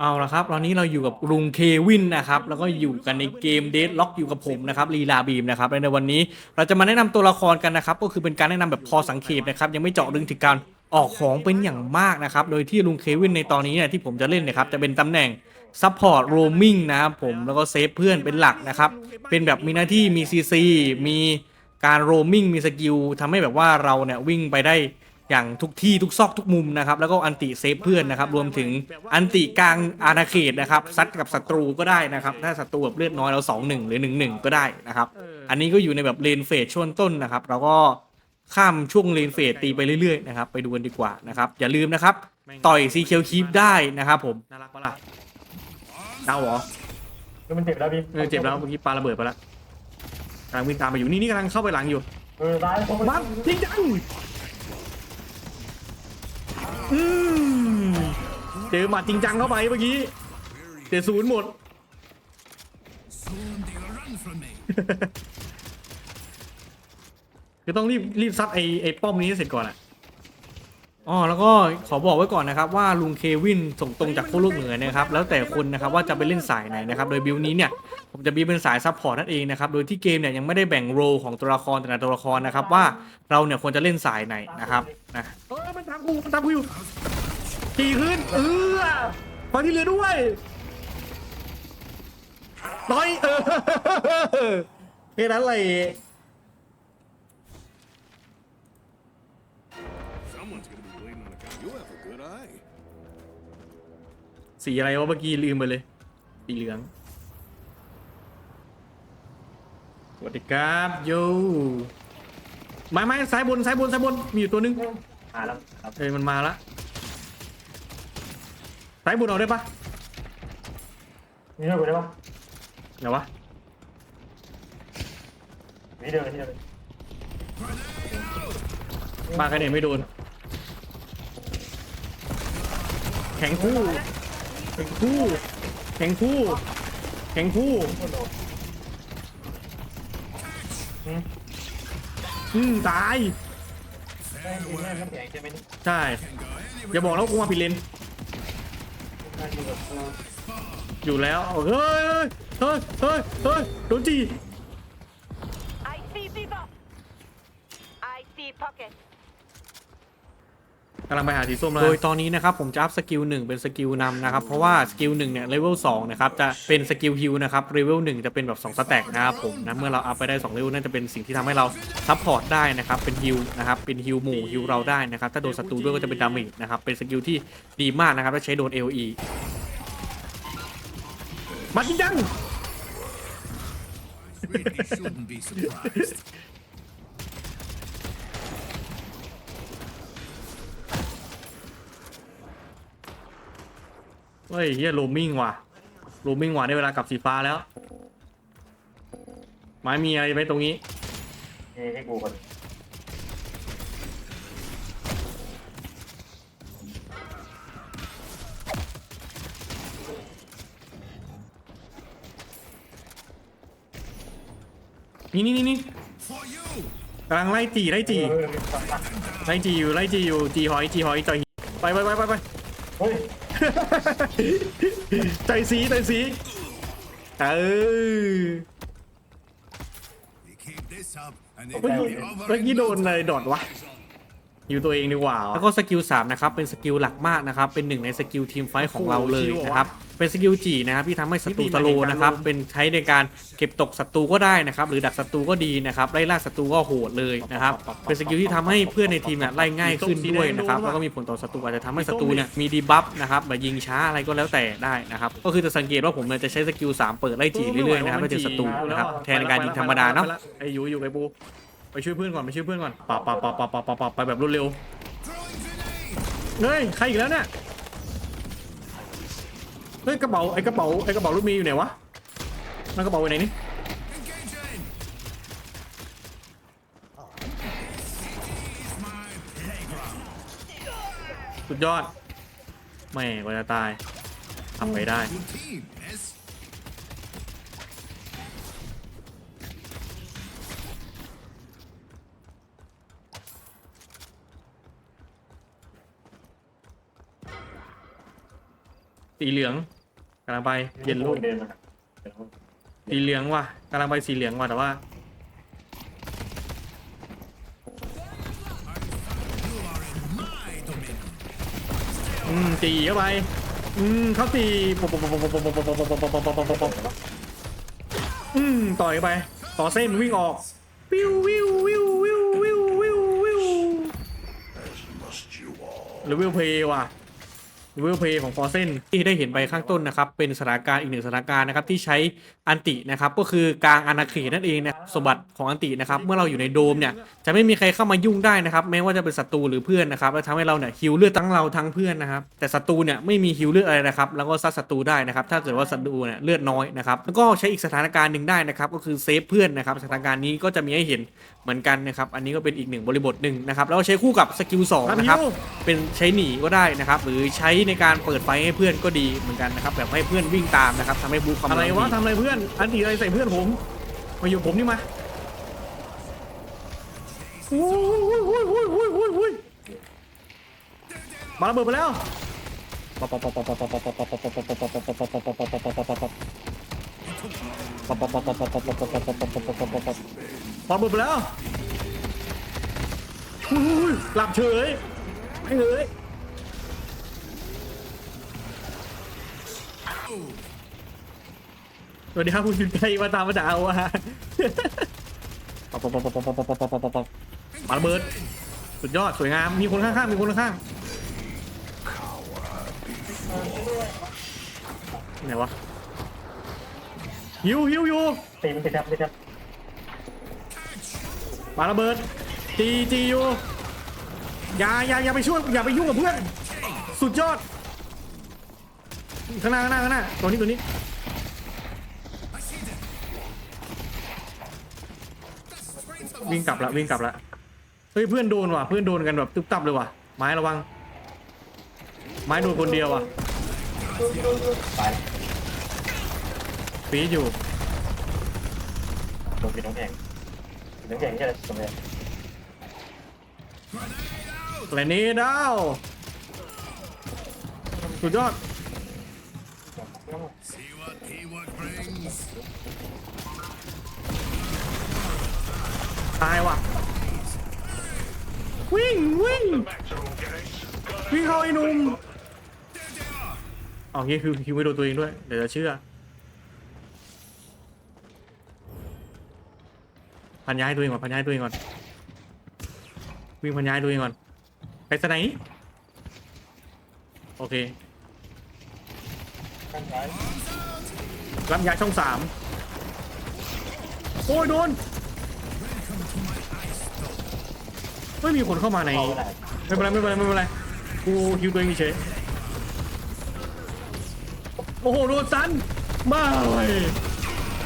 เอาละครับตอนนี้เราอยู่กับลุงเควินนะครับ แล้วก็อยู่กันในเกมเดดล็อกอยู่กับผมนะครับลีลาบีมนะครับและในวันนี้เราจะมาแนะนำตัวละครกันนะครับ ก็คือเป็นการแนะนำแบบพอสังเขปนะครับ ยังไม่เจาะลึกถึงการออกของเป็นอย่างมากนะครับ โดยที่ลุงเควินในตอนนี้เนี่ยที่ผมจะเล่นเนะครับจะเป็นตำแหน่งซัพพอร์ตโรมิงนะครับผมแล้วก็เซฟเพื่อนเป็นหลักนะครับ เป็นแบบมีหน้าที่มีซีซีมีการโรมิงมีสกิลทำให้แบบว่าเราเนี่ยวิ่งไปได้ อย่างทุกที่ทุกซอกทุกมุมนะครับแล้วก็อันติเซฟเพื่อนนะครับรวมถึงอันติกลางอาณาเขตนะครับซัดกับศัตรูก็ได้นะครับถ้าศัตรูแบบเลือดน้อยเรา2 1หรือ1 1ก็ได้นะครับอันนี้ก็อยู่ในแบบเลนเฟสช่วงต้นนะครับเราก็ข้ามช่วงเลนเฟสตีไปเรื่อยๆนะครับไปดูกันดีกว่านะครับอย่าลืมนะครับต่อยซีเคียวคีปได้นะครับผมน่ารักปะล่ะเอาเหรอแล้วมันเจ็บแล้วพี่เออเจ็บแล้วเมื่อกี้ปาระเบิดไปแล้วกำลังวิ่งตามไปอยู่นี่นี่กำลังเข้าไปหลังอยู่เออร้ายผมบัฟจริงจังอืม เจอหมัดจริงจังเข้าไปเมื่อกี้เสียศูนย์หมดคือต้องรีบรีบซัดไอ้ไอ้ป้อมนี้เสร็จก่อนอะอ๋อแล้วก็ขอบอกไว้ก่อนนะครับว่าลุงเควินส่งตรงจากขั้วโลกเหนือนะครับ แล้วแต่คนนะครับว่าจะไปเล่นสายไหนนะครับ โดยบิวนี้เนี่ยผมจะบิวเป็นสายซัพพอร์ตนั่นเองนะครับ โดยที่เกมเนี่ยยังไม่ได้แบ่งโรของตัวละครแต่ละตัวละครนะครับว่าเราเนี่ยควรจะเล่นสายไหนนะครับนะ ตามกูมันตามกูอยู่ขี่ขึ้น เออฟังที่เรือด้วยน้อยเออแค่นั้นเลย Someone's gonna be bleeding on account. You have a good eye. สีอะไรวะเมื่อกี้ลืมไปเลยสีเหลืองสวัสดีครับโยไม้ไม้ซ้ายบนซ้ายบนซ้ายบนมีอยู่ตัวนึงมาแล้ว ครับเอ้ยมันมาละซ้ายบนเอาได้ปะนี่เดินไปได้ปะเดี๋ยววะนี่เดินนี่เดินมากันเนี่ยไม่โดน แข็งคู่ แข็งคู่ แข็งคู่ แข็งคู่ อืมตาย แม่งกินแม่งน้ำแข็งใช่ไหมนี่ใช่อย่าบอกแล้วากูมาผิดเลนน่ากินแบบเอออยู่แล้วเฮ้ยเฮ้ยเฮ้ยเฮ้ยโดนจี กำลังไปหาสีส้มแล้วโดยตอนนี้นะครับผมจะอัพสกิลหนึ่งเป็นสกิลนำนะครับ เพราะว่าสกิลหนึ่งเนี่ยเลเวลสองนะครับจะเป็นสกิลฮิลนะครับเลเวลหนึ่งจะเป็นแบบ2สแต็กนะครับผมนะเมื่อเราอัพไปได้2เลเวลนั่นจะเป็นสิ่งที่ทำให้เราซัพพอร์ตได้นะครับเป็นฮิลนะครับเป็นฮิลหมู่ฮิลเราได้นะครับถ้าโดนศัตรูด้วยก็จะเป็นดาเมจนะครับเป็นสกิลที่ดีมากนะครับถ้าใช้โดน LE มาจริงจัง Really shouldn't be surprised. เฮ้ยเฮียโรมมิ่งว่ะโรมมิ่งว่ะได้เวลากลับสีฟ้าแล้วไม้มีอะไรไหมตรงนี้นี่ให้กูก่อนนี่นี่นี่นี่ For you. กำลังไล่จีไล่จีเออสัตว์ละไล่จีอยู่ไล่จีอยู่จีหอยจีหอยจอยไปไปไปไปไปเฮ้ย ใจสีใจสีเออ They keep this up and they เมื่อกี้ the other เมื่อกี้ end โด of น the อะไรดอดวะอยู่ตัวเองดีกว่าแล้วก็สกิล3นะครับเป็นสกิลหลักมากนะครับเป็นหนึ่งในสกิลทีมไฟท์ของเราเลยนะครับ เป็นสกิลจีนะครับที่ทำให้ศัตรูสโลว์นะครับเป็นใช้ในการเก็บตกศัตรูก็ได้นะครับหรือดักศัตรูก็ดีนะครับไล่ล่าศัตรูก็โหดเลยนะครับเป็นสกิลที่ทำให้เพื่อนในทีมเนี่ยไล่ง่ายขึ้นด้วยนะครับแล้วก็มีผลต่อศัตรูอาจจะทำให้ศัตรูเนี่ยมีดีบัฟนะครับแบบยิงช้าอะไรก็แล้วแต่ได้นะครับก็คือจะสังเกตว่าผมเนี่ยจะใช้สกิล3เปิดไล่จีเรื่อยๆนะครับไม่เจอศัตรูนะครับแทนในการยิงธรรมดาเนาะไอ้อยู่อยู่ไอ้ปูไปช่วยเพื่อนก่อนไปช่วยเพื่อนก่อนปับปับปับปับปับปับปับไปแบบรวดเร็ว Throwing grenade. เฮ้ยใครอีกแล้วเนี่ย เฮ้ยกระเป๋าไอ้กระเป๋าไอ้กระเป๋ารถเมย์อยู่ไหนวะนั่นกระเป๋าอยู่ไหนนี่สุดยอดแม่กว่าจะตายทำไปได้สีเหลือง กำลังไปเย็นลูกเดินมาเดี๋ยวสีเหลืองว่ะกำลังไปสีเหลืองว่ะแต่ว่า อืมตีเข้าไป อืมเข้าตีปบปบปบปบปบปบปบปบปบปบปบปบปบอืมต่อยไป ต่อเส้นวิ่งออก วิววิววิววิววิววิววิวหรือวิวเพย์ว่ะ วิวเพย์ของฟอร์เซนที่ได้เห็นไปข้างต้นนะครับ เป็นสถานการณ์อีกหนึ่งสถานการณ์นะครับ ที่ใช้อันตินะครับ ก็คือกลางอาณาเขตนั่นเองนะสมบัติของอันตินะครับ เมื่อเราอยู่ในโดมเนี่ย จะไม่มีใครเข้ามายุ่งได้นะครับ แม้ว่าจะเป็นศัตรูหรือเพื่อนนะครับ แล้วทำให้เราเนี่ยฮิวเลือดทั้งเราทั้งเพื่อนนะครับ แต่ศัตรูเนี่ยไม่มีฮิวเลือดอะไรนะครับ แล้วก็ซัดศัตรูได้นะครับ ถ้าเกิดว่าศัตรูเนี่ยเลือดน้อยนะครับ แล้วก็ใช้อีกสถานการณ์หนึ่งได้นะครับ ก็คือเซฟเพื่อนนะครับ สถานการณ์นี้ก็จะมีให้เห็นเหมือนกันนะครับ อันนี้ก็เป็นอีกหนึ่งบริบทหนึ่งนะครับ แล้วก็ใช้คู่กับสกิลสองนะครับ เป็นใช้หนีก็ได้นะครับ หรือใช้ในการเปิดไฟให้เพื่อนก็ดีเหมือนกันนะครับแบบให้เพื่อนวิ่งตามนะครับทำให้บูความอะไรเร็วะดีทำอะไรเพื่อน อันตีอะไรใส่เพื่อนผมมาอยู่ผมนี่มาโอ้ยโอ้ยโอ้ยโอ้ยโอ้ยโอ้ยมาระเบิดไปแล้วมาระเบิดไปแล้วอุ้ยหลับเฉยไม่เลย สวัสดีครับคุณยุนไกมาตามมาด่าเอาอะปับปับปับปับปับปับปับปับปับปับปาระเบิด สุดยอดสวยงาม มีคนข้างๆ มีคนข้างๆไหนวะฮิวฮิวอยู่ตีมันไปจับไปจับปาระเบิดจีจีอยู่อย่าอย่าอย่าไปช่วยอย่าไปยุ่งกับเพื่อน สุดยอด ข้างหน้าข้างหน้าข้างหน้าตัวนี้ตัวนี้วิ่งกลับละวิ่งกลับละเฮ้ยเพื่อนโดนว่ะเพื่อนโดนกันแบบตึ๊บตับเลยว่ะไม้ระวัง ไม้โดนคนเดียวว่ะไปปีดอยู่โดนปีน้องแข็งปีน้องแข็งใช่ไหมตรงนี้แกลนี้ดาวสุดยอด ตายว่ะ วิ่งวิ่งวิ่งเข้าไอ้หนุ่มเอางี้คือคิวไม่โดนตัวเองด้วย เดี๋ยวจะเชื่อ พันย้ายตัวเองก่อน พันย้ายตัวเองก่อน วิ่งพันย้ายตัวเองก่อน ไปสไนโอเคข้างซ้ายรับย้ายช่องสามโอ้ยโดน ไม่มีคนเข้ามาในไม่เป็นไรไม่เป็นไรไม่เป็นไรกูคิวตัวเองเฉยโอ้โหโดนซันบ้าเลย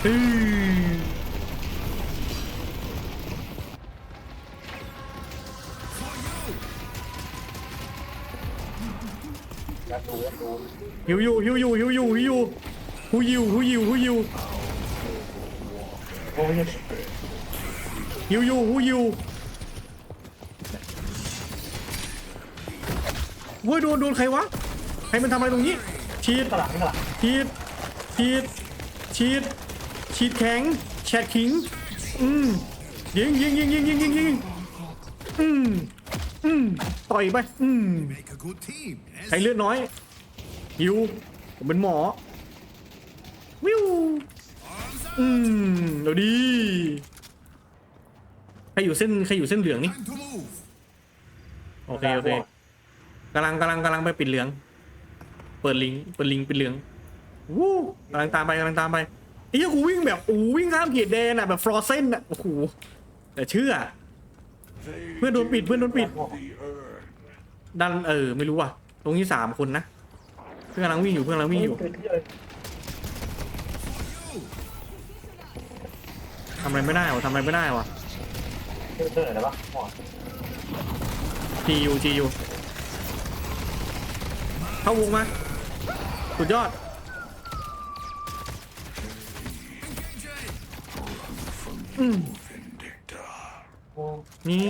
อือยัดดูยัดดูหิวอยู่หิวอยู่หิวอยู่หิวอยู่หูยิวหูยิวหูยิวโอ้ยหิวอยู่หูยิว เว้ยโดนโดนใครวะใครมันทำอะไรตรงนี้ชีดข้างหลังข้างหลังชีดชีดชีดชีดแข็งแชดขิงอืมยิงยิงยิงยิงยิงยิงยิงอืมอืมต่อยไปอืม Make a good team. ใช้เลือดน้อยหิวผมเป็นหมอวิวอืมเดี๋ยวดีใครอยู่เส้นใครอยู่เส้นเหลืองนี่ Time to move. โอเคโอเค กำลังกำลังกำลังไปปิดเหลือง เปิดลิงก์เปิดลิงก์ปิดเหลืองวู้กำลังตามไปกำลังตามไปไอ้เหี้ยกูวิ่งแบบโอ้วิ่งข้ามเขตแดนอะแบบฟรอเซนอะโอ้โหแต่เชื่อ เพื่อนโดนปิดเพื่อนโดนปิด ดันเออไม่รู้ว่ะ ตรงนี้สามคนนะเพื่อนกำลังวิ่งอยู่เพื่อนกำลังวิ่งอยู่เกิดที่เลยทำอะไรไม่ได้วะทำอะไรไม่ได้วะเกิดเกิดอะไรวะหมอจียูจียู เข้าวงมา สุดยอด นี่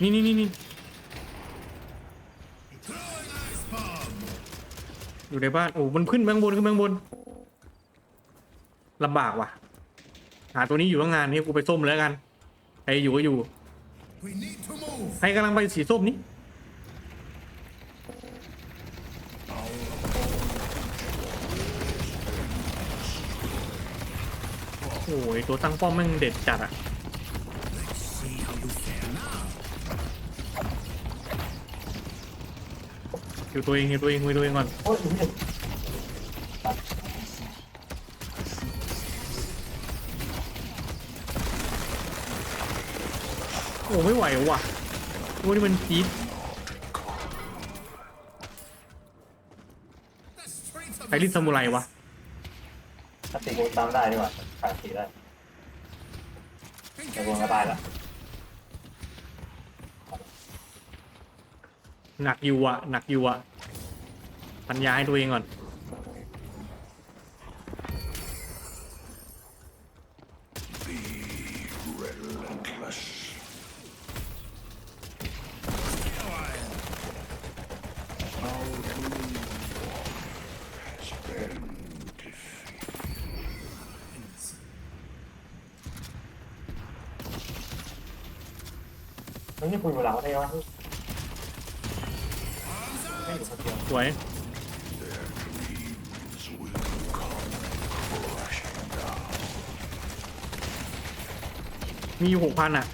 นี่นี่นี่นี่อยู่ในบ้าน โอ้ มันขึ้นแมงบนขึ้นแมงบนลำบากว่ะ หาตัวนี้อยู่ตั้งนานนี่กูไปส้มแล้วกันไอ้อยู่ก็อยู่ ใครกำลังไปสีส้มนี้โอ้ยตัวตั้งป้อมแม่งเด็ดจัดอะอยู่ตัวเองอยู่ตัวเองอยู่ตัวเองก่อน โอ้ยนี่โอ้ไม่ไหวว่ะโอ้นี่มันพีด The strength of ไคลิสซามูไรวะถ้าตีกูตามได้ดีกว่าขาดตีได้แต่กูก็ตายละหนักอยู่อะหนักอยู่อะปัญญาให้ตัวเองก่อน มันนี่คุยกับเราได้วะไม่อยู่คนเดียวสวยมีอยู่หกพันอะ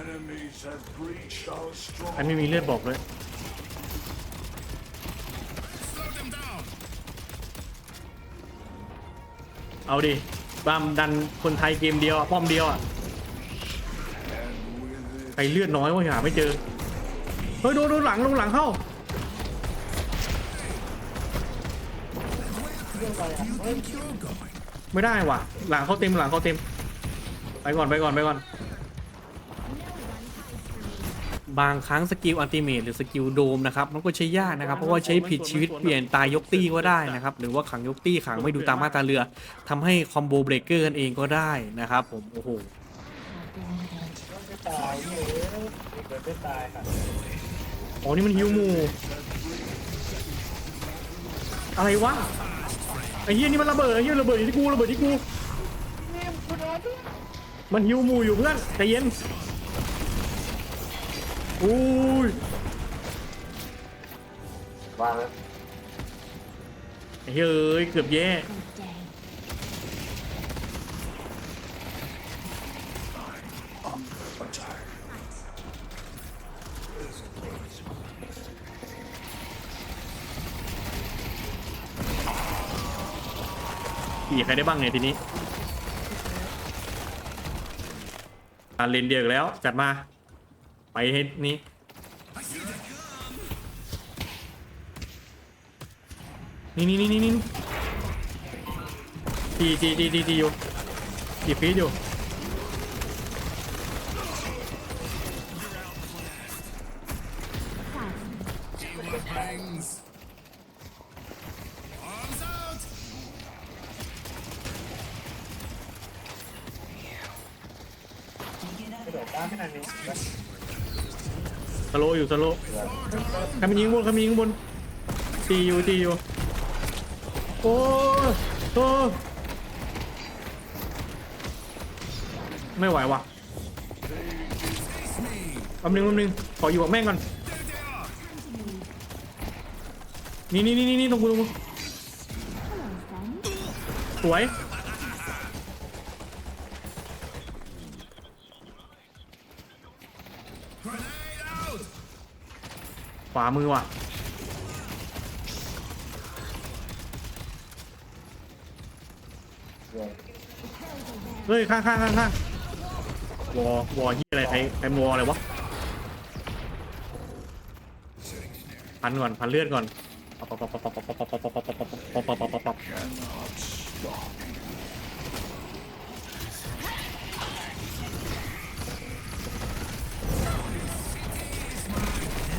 Enemies have breached our อันไม่มีเลือดบอกเลย เอาดิ บ้ามดันคนไทยเกมเดียวป้อมเดียวอะใครเลือดน้อยว่าหาไม่เจอ เฮ้ยโดนโดนหลังโดนหลังเข้าไม่ได้ว่ะ หลังเขาเต็มหลังเขาเต็ม ไปก่อนไปก่อนไปก่อน บางครั้งสกิลอัลติเมทหรือสกิลโดมนะครับมันก็ใช้ยากนะครับ เพราะว่าใช้ผิดชีวิตเปลี่ยนตายยกตี้ก็ได้นะครับ หรือว่าขังยกตี้ขังไม่ดูตามมาตราเรือทำให้คอมโบเบรกเกอร์กันเองก็ได้นะครับผมโอ้โหไม่ตายนี่เอ้ยเกิดไม่ตายค่ะอ๋อนี่มันฮิวหมู อะไรวะไอ้เหี้ยนี่มันระเบิดไอ้เหี้ยระเบิดที่กูระเบิดที่กูมันฮิวหมูอยู่เพื่อนใจเย็น อุ้ยว่าแล้วไอ้เหี้ยเอ้ยเกือบแย่ขี่ใครได้บ้างเนี่ยทีนี้การเลนเดียวอีกแล้ว จัดมา ไปให้นี้นี่นี่นี่นี่นี่ตีตีตีตีตีอยู่ตีฟีดอยู่กระโดดได้ไม่นานนี้ สโลอยู่สโลใครมันยิงบนใครมันยิงบนตีอยู่ตีอยู่โอ้โอ้ไม่ไหวว่ะแป๊บนึงแป๊บนึงขออยู่กับแม่งก่อนนี่นี่นี่นี่ตรงกูตรงกูสวย Grenade out. ขวามือว่ะเฮ้ยข้างข้างข้างข้างวอวอที่อะไรใครใครวออะไรวะพันก่อนพันเลือดก่อน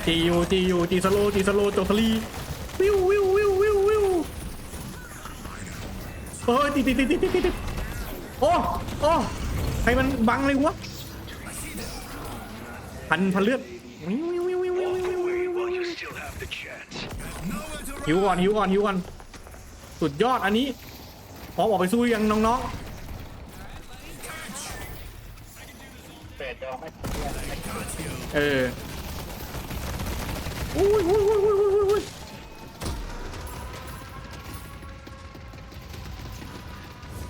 ตีอยู่ตีอยู่ตีสโลตีสโลโจคลีวิววิววิววิววิวเฮ้ยตีตีตีตีตีโอ้โอ้ใครมันบังเลยวะพันพันเลือดหิวก่อนหิวก่อนหิวก่อนสุดยอดอันนี้พร้อมออกไปสู้ยังน้องๆเออ อุ้ยอุ้ยอุ้ยอุ้ยอุ้ยอุ้ย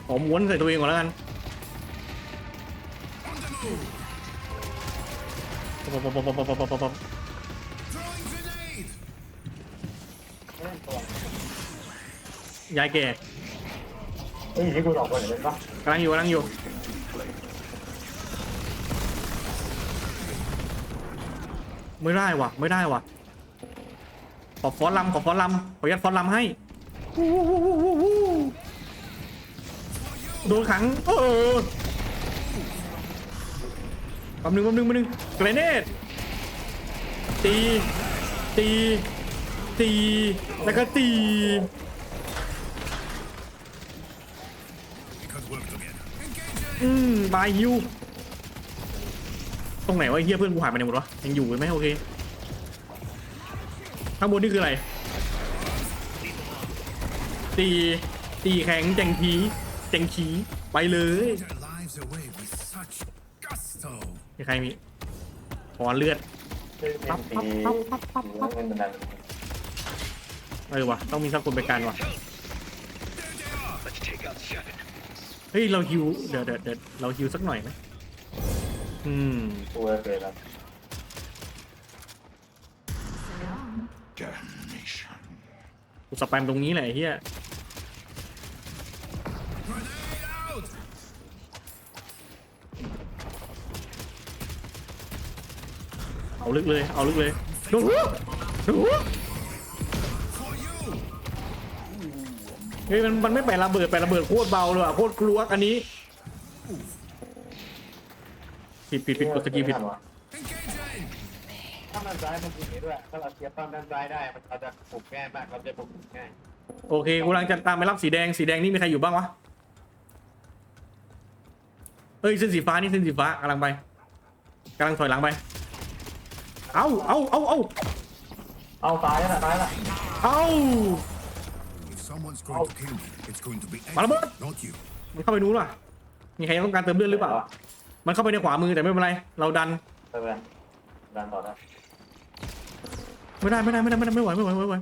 ขอม้วนใส่ตัวเองก่อนแล้วกัน On the move. ปั๊บปั๊บปั๊บปั๊บปั๊บปั๊บปั๊บ Throwing grenade. เล่นตัวยายแก่เฮ้ยที่กูออกไปเห็นปะกำลังอยู่กำลังอยู่ไม่ได้ว่ะ ไม่ได้ว่ะ ขอฟอนต์ลำขอฟอนต์ลำขอยัดฟอนต์ลำให้วู้วู้วู้วู้วู้โดนขังเออแป๊บนึงแป๊บนึงแป๊บนึงเกรเนตตีตีตีแล้วก็ตีอืมบายฮิวตรงไหนวะไอ้เฮียเพื่อนกูหายไปไหนหมดวะยังอยู่ไหมโอเค ข้างบนนี่คืออะไร ตี ตีแข็งแจงทีแจงขีไปเลยมีใครมีขอเลือดชื่อเป็นสีเหลืองเงินดันเออวะต้องมีสักคนไปกันวะเฮ้ยเราฮิวเดี๋ยวเดี๋ยวเราฮิวสักหน่อยไหมอืมตัวเฟดแล้ว กูสแปมตรงนี้แหละไอ้เฮีย Grenade out. เอาลึกเลย เอาลึกเลยโดนหัวโดนหัว For you. เฮ้ยมันมันไม่ไประเบิดไประเบิดโคตรเบาเลยอะโคตรกลัวอันนี้ ผิดผิดผิดกดสกีผิด Engaging. ถ้ามันซ้ายมันยิงนี้ด้วย ถ้าเราเทียบตั้งด้านซ้ายได้ มันเราจะปลุกง่ายมากเราจะปลุกง่ายโอเคกูกำลังจะตามไปรับสีแดงสีแดงนี่มีใครอยู่บ้างวะเอ้ยเส้นสีฟ้านี่เส้นสีฟ้ากำลังไปกำลังถอยหลังไป เอาเอาเอาเอาเอาตายแล้วนะตายแล้วเอา If someone's going to kill me, it's going to be Malabot. Edward, not you. มันเข้าไปนู้นว่ะมีใครต้องการเติมเลือดหรือเปล่า มันเข้าไปในขวามือแต่ไม่เป็นไร เราดันไปไปดันต่อได้ ไม่ได้ไม่ได้ไม่ได้ไม่ได้ไม่ไหวไม่ไหวไม่ไหว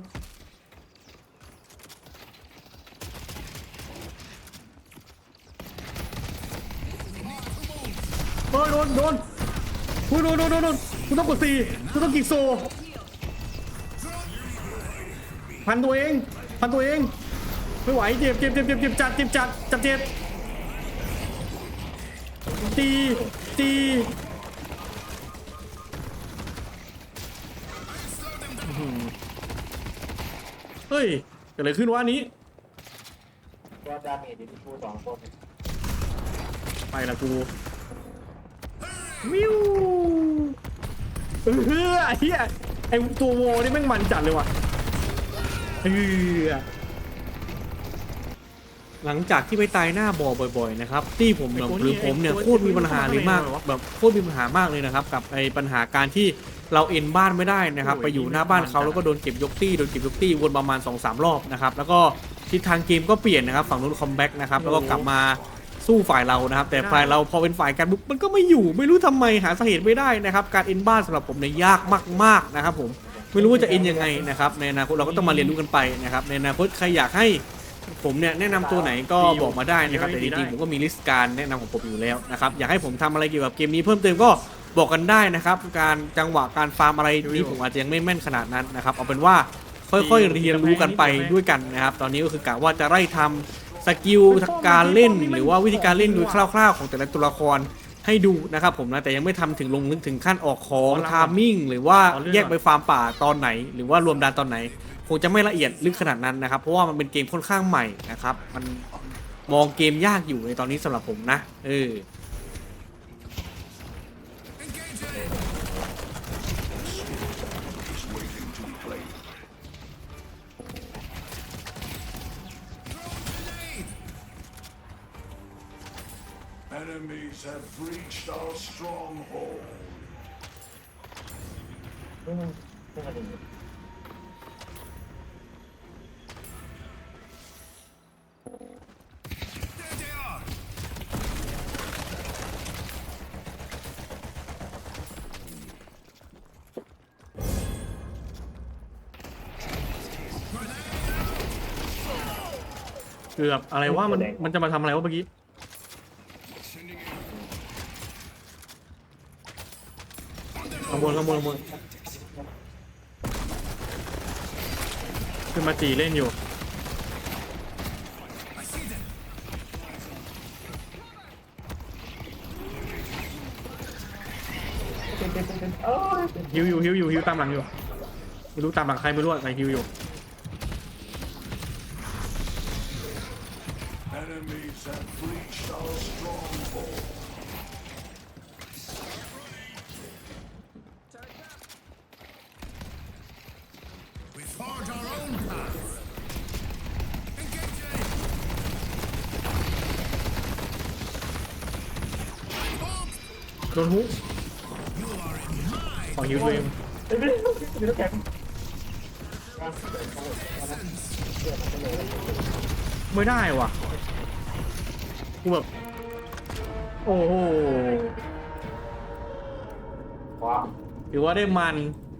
โดนโดนโดนโดนโดนโดนโดนกูต้องกดสี่กูต้องกี่โซพันตัวเองพันตัวเองไม่ไหวเจ็บเจ็บเจ็บเจ็บจัดเจ็บจัดจัดเจ็บตีตี ยเกิดอะไรขึ้นวะอันนี้ก็ดาเมจที่กูสองคนไปละกูวิวเออไอ้เหี้ยไอ้ตัวโวนี่แม่งมันจัดเลยว่ะเออหลังจากที่ไปตายหน้าบ่อบ่อย ๆ นะครับที่ผมเนี่ยไอ้ตัวนี้หรือผมเนี่ยไอ้ตัวโคตรมีปัญหาเลยมากไอ้ตัวนี้แบบโคตรมีปัญหามากเลยนะครับ กับไอ้ปัญหาการที่ เราเอ็นบ้านไม่ได้นะครับโอ้ยไปอยู่หน้าบ้านเขานี่มันแล้วก็โดนเก็บยกตี้โดนเก็บยกตี้วนประมาณ2อสรอบนะครับแล้วก็ทิศทางเกมก็เปลี่ยนนะครับฝั่งนู้นคอมแบ็กนะครับแล้วก็กลับมาสู้ฝ่ายเรานะครับ แต่ฝ่ายเราพอเป็นฝ่ายกันปุ๊บมันก็ไม่อยู่ไม่รู้ทำไมหาสาเหตุไม่ได้นะครับ การเอ็นบ้านสำหรับผมเนี่ยยากมากๆนะครับผมไม่รู้ว่าจะเอ็นยังไงนะครับในอนาคตเราก็ต้องมาเรียนรู้กันไปนะครับในอนาคตใครอยากให้ผมเนี่ยแนะนำตัวไหนก็บอกมาได้นะครับแต่จริงๆผมก็มีลิสต์การแนะนำของผมอยู่แล้วนะครับอยากให้ผมทำอะไรเกี่ยวกับเกมนี้เพิ่มเติมก็ บอกกันได้นะครับ การจังหวะการฟาร์มอะไรนี้ผมอาจจะยังไม่แม่นขนาดนั้นนะครับเอาเป็นว่าค่อยๆเรียนรู้กันไปด้วยกันนะครับ ตอนนี้ก็คือกะว่าจะไล่ทำสกิลการเล่น หรือว่าวิธีการเล่นโดยคร่าวๆ ของแต่ละตัวละครให้ดูนะครับผมนะแต่ยังไม่ทำถึงลงลึกถึงขั้นออกของทามมิ่งหรือว่าแยกไปฟาร์มป่าตอนไหน หรือว่ารวมดานตอนไหนคงจะไม่ละเอียดลึกขนาดนั้นนะครับ เพราะว่ามันเป็นเกมค่อนข้างใหม่นะครับ มันมองเกมยากอยู่ในตอนนี้สำหรับผมนะเออ enemies have breached our stronghold. เกือบอะไรว่ามันมันจะมาทำอะไรวะเมื่อกี้ บนข้างบนข้างบนขึ้นมาจีเล่นอยู่ ฮิวอยู่ฮิวอยู่ฮิวตามหลังอยู่ไม่รู้ตามหลังใครไม่รู้อะใครฮิวอยู่ นฮุก You are in my ขอฮิวตัวเองเดี๋ยวเดี๋ยวเดี๋ยวแข็งไม่ได้ว่ะกูแบบโอ้โหว้าวถือว่าได้มันเ